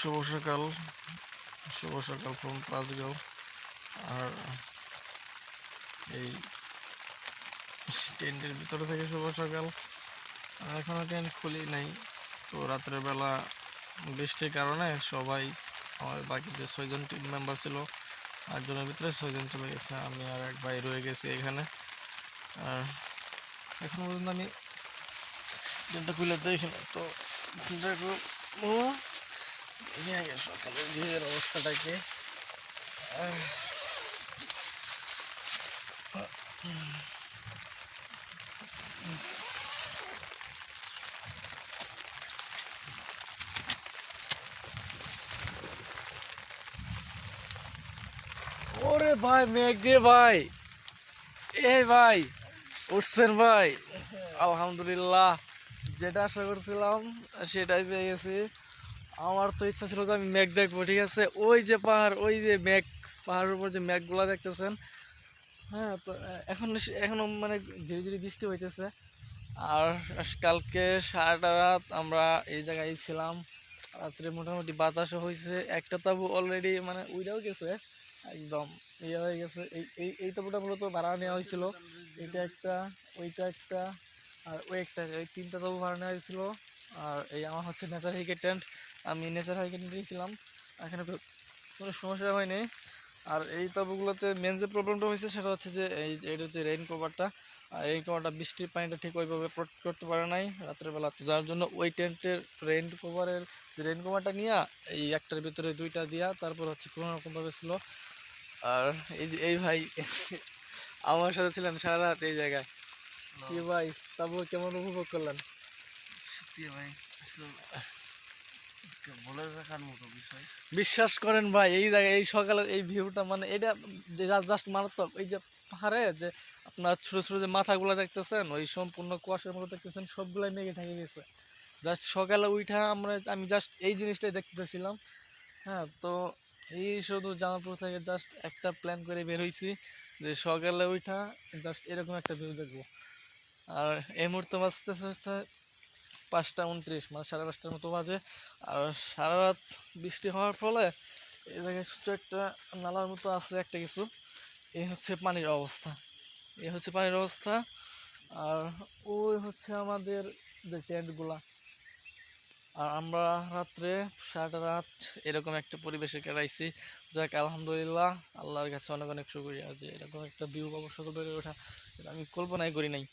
শুভ সকাল। শুভ সকাল ফ্রম পাঁচগাঁও আর এই টেন্টের ভিতরে থেকে শুভ সকাল। এখনও টেন্ট খুলি নাই। তো রাত্রের বেলা বৃষ্টির কারণে সবাই, আমার বাকি যে ছয়জন টিম মেম্বার ছিল, আটজনের ভিতরে ছয়জন চলে গেছে। আমি আর এক ভাই রয়ে গেছি এখানে। আর এখনও পর্যন্ত আমি টেন্টটা খুলে দেখি তো সকালের অবস্থাটাকে ওরে ভাই মেঘ ভাই এ ভাই, উঠছেন ভাই, আলহামদুলিল্লাহ, যেটা আশা করছিলাম, সেটাই পেয়ে গেছি। আমার তো ইচ্ছা ছিল যে আমি মেঘ দেখব, ঠিক আছে? ওই যে পাহাড়, ওই যে মেঘ পাহাড়ের উপর যে মেঘগুলা দেখতেছেন হ্যাঁ তো এখন এখনও মানে ধীরে ধীরে বৃষ্টি হইতেছে। আর কালকে সারাটা রাত আমরা এই জায়গায় ছিলাম। রাত্রে মোটামুটি বাতাসও হয়েছে একটা তাবু অলরেডি মানে উইরাও গেছে, একদম ইয়ে হয়ে গেছে। এই এই এই তাবুটা মূলত ভাড়া নেওয়া হয়েছিল এটা একটা, ওইটা একটা, আর ওই একটা এই তিনটা তাবু ভাড়া নেওয়া হয়েছিল আর এই আমার হচ্ছে নেচার হাইকের টেন্ট আমি নেচার হাইকের নিয়েছিলাম এখানে কোনো সমস্যা হয়নি। আর এই তাবুগুলোতে মেন যে প্রবলেমটা হয়েছে সেটা হচ্ছে যে এই এটা হচ্ছে রেইন কভারটা আর এই কভারটা বৃষ্টির পানিটা ঠিক ওইভাবে প্রোটেক্ট করতে পারে নাই। রাত্রেবেলা তো যার জন্য ওই টেন্টের রেইন কভারের রেইন কভারটা নিয়ে এই একটার ভিতরে দুইটা দিয়া তারপর হচ্ছে কোনো রকমভাবে ছিল। আর এই যে এই ভাই আমার সাথে ছিলেন সারা রাত এই জায়গায়। কি ভাই তারপর কেমন উপভোগ করলেন? সত্যি ভাই বিশ্বাস করেন ভাই, এই জায়গায়, এই সকালের এই ভিউটা মানে এটা যে জাস্ট মারাত্মক, এই যে পাহাড়ে যে আপনার ছোটো ছোটো যে মাথাগুলো দেখতেছেন, ওই সম্পূর্ণ কুয়াশার মতো দেখতেছেন, সবগুলাই মেঘে ঢেকে গেছে। জাস্ট সকালে উঠা আমরা, আমি জাস্ট এই জিনিসটাই দেখতে চাইছিলাম। হ্যাঁ তো এই শুধু জামালপুর থেকে জাস্ট একটা প্ল্যান করে বের হয়েছি যে সকালে উঠা জাস্ট এরকম একটা ভিউ দেখব। আর এই মুহূর্তে হচ্ছে পাঁচটা উনত্রিশ মানে সাড়ে পাঁচটার মতো বাজে। আর সারা রাত বৃষ্টি হওয়ার ফলে এই জায়গায় ছোট্ট একটা নালার মতো আছে একটা কিছু। এই হচ্ছে পানির অবস্থা। এই হচ্ছে পানির অবস্থা। আর ওই হচ্ছে আমাদের যে টেন্টগুলা আর আমরা রাত্রে সারাটা রাত এরকম একটা পরিবেশে কাটাইছি। যাক, আলহামদুলিল্লাহ, আল্লাহর কাছে অনেক অনেক শুক্রিয়া যে এরকম একটা ভিউ অবশ্য বেড়ে ওঠা। আমি কল্পনাই করি নাই।